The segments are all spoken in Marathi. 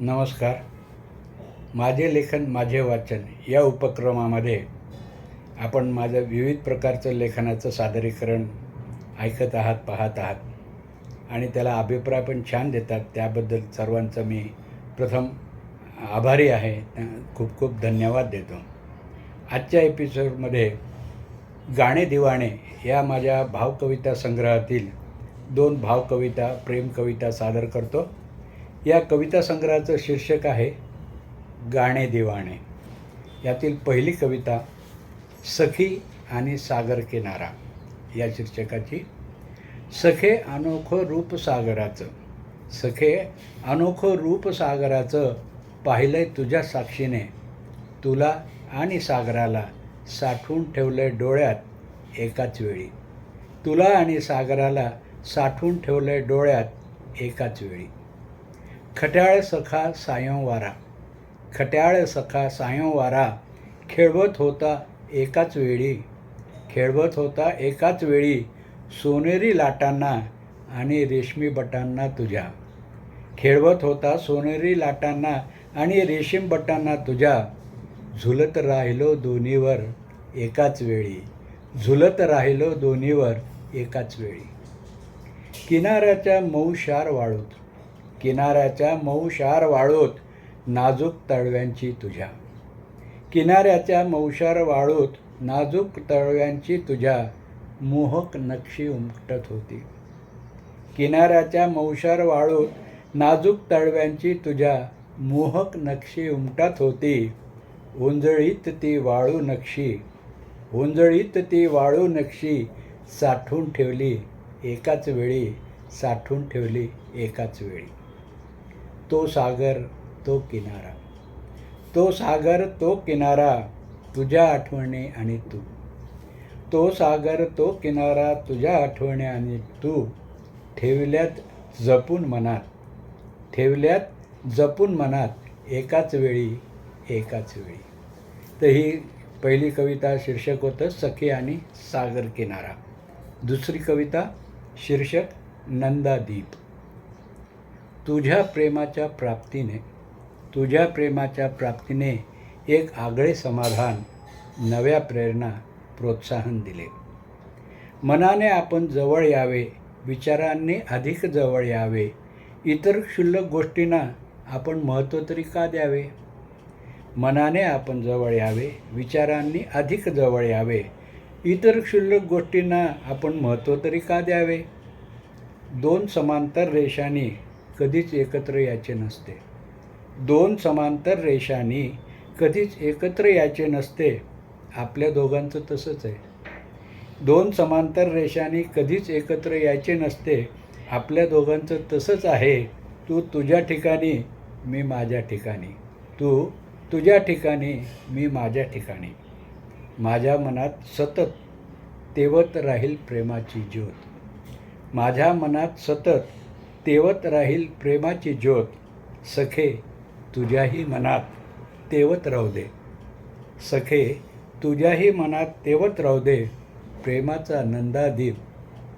नमस्कार. माझे लेखन माझे वाचन या उपक्रमामध्ये आपण माझं विविध प्रकारचं लेखनाचं सादरीकरण ऐकत आहात पाहत आहात आणि त्याला अभिप्राय पण छान देतात. त्याबद्दल सर्वांचं मी प्रथम आभारी आहे. खूप खूप धन्यवाद देतो. आजच्या एपिसोडमध्ये गाणे दिवाणे या माझ्या भावकविता संग्रहातील दोन भावकविता प्रेमकविता सादर करतो. या कविता संग्रहाचं शीर्षक आहे गाणे दिवाणे. यातील पहिली कविता सखी आणि सागर किनारा. या शीर्षकाची सखे अनोखं रूप सागराचं. सखे अनोखं रूप सागराचं पाहिलंय तुझ्या साक्षीने. तुला आणि सागराला साठवून ठेवलंय डोळ्यात एकाच वेळी. तुला आणि सागराला साठवून ठेवलंय डोळ्यात एकाच वेळी. खट्याळ सखा सायंवारा खट्याळ सखा सायंवारा खेळवत होता एकाच वेळी. खेळवत होता एकाच वेळी. सोनेरी लाटांना आणि रेशमी बटांना तुझ्या. खेळवत होता सोनेरी लाटांना आणि रेशीम बटांना तुझ्या. झुलत राहिलो दोन्हीवर एकाच वेळी. झुलत राहिलो दोन्हीवर एकाच वेळी. किनाऱ्याच्या मऊशार वाळूत. किनाऱ्याच्या मऊशार वाळूत नाजूक तळव्यांची तुझ्या. किनाऱ्याच्या मऊशार वाळूत नाजूक तळव्यांची तुझ्या मोहक नक्षी उमटत होती. किनाऱ्याच्या मऊशार वाळूत नाजूक तळव्यांची तुझ्या मोहक नक्षी उमटत होती. उंजळीत ती वाळू नक्षी उंजळीत ती वाळू नक्षी साठवून ठेवली एकाच वेळी साठवून ठेवली एकाच वेळी. तो सागर तो किनारा. तो सागर तो किनारा तुझ्या आठवणी आणि तू. तो सागर तो किनारा तुझ्या आठवणी आणि तू. ठेवल्यात जपून मनात. ठेवल्यात जपून मनात. एकाच वेळी एकाच वेळी. तर ही पहिली कविता शीर्षक होतं सखी आणि सागर किनारा. दुसरी कविता शीर्षक नंदादीप. तुझ्या प्रेमाच्या प्राप्तीने तुझ्या प्रेमाच्या प्राप्तीने एक आगळे समाधान नव्या प्रेरणा प्रोत्साहन दिले. मनाने आपण जवळ यावे विचारांनी अधिक जवळ यावे इतर क्षुल्लक गोष्टींना आपण महत्त्व तरी का द्यावे? मनाने आपण जवळ यावे विचारांनी अधिक जवळ यावे इतर क्षुल्लक गोष्टींना आपण महत्त्व तरी का द्यावे? दोन समांतर रेषांनी कधीच एकत्र यायचे नसते. दोन समांतर रेषांनी कधीच एकत्र यायचे नसते. आपल्या दोघांचं तसंच आहे. दोन समांतर रेषांनी कधीच एकत्र यायचे नसते. आपल्या दोघांचं तसंच आहे. तू तुझ्या ठिकाणी मी माझ्या ठिकाणी. तू तुझ्या ठिकाणी मी माझ्या ठिकाणी. माझ्या मनात सतत तेवत राहील प्रेमाची ज्योत. माझ्या मनात सतत तेवत राहील प्रेमाची ज्योत. सखे तुझ्याही मनात तेवत राहू दे. सखे तुझ्याही मनात तेवत राहू दे. प्रेमाचा नंदादीप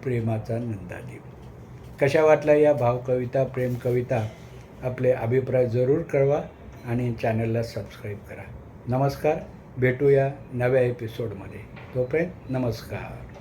प्रेमाचा नंदादीप कशा वाटल्या या भावकविता प्रेमकविता आपले अभिप्राय जरूर कळवा आणि चॅनलला सबस्क्राईब करा. नमस्कार भेटूया नव्या एपिसोडमध्ये तोपर्यंत नमस्कार.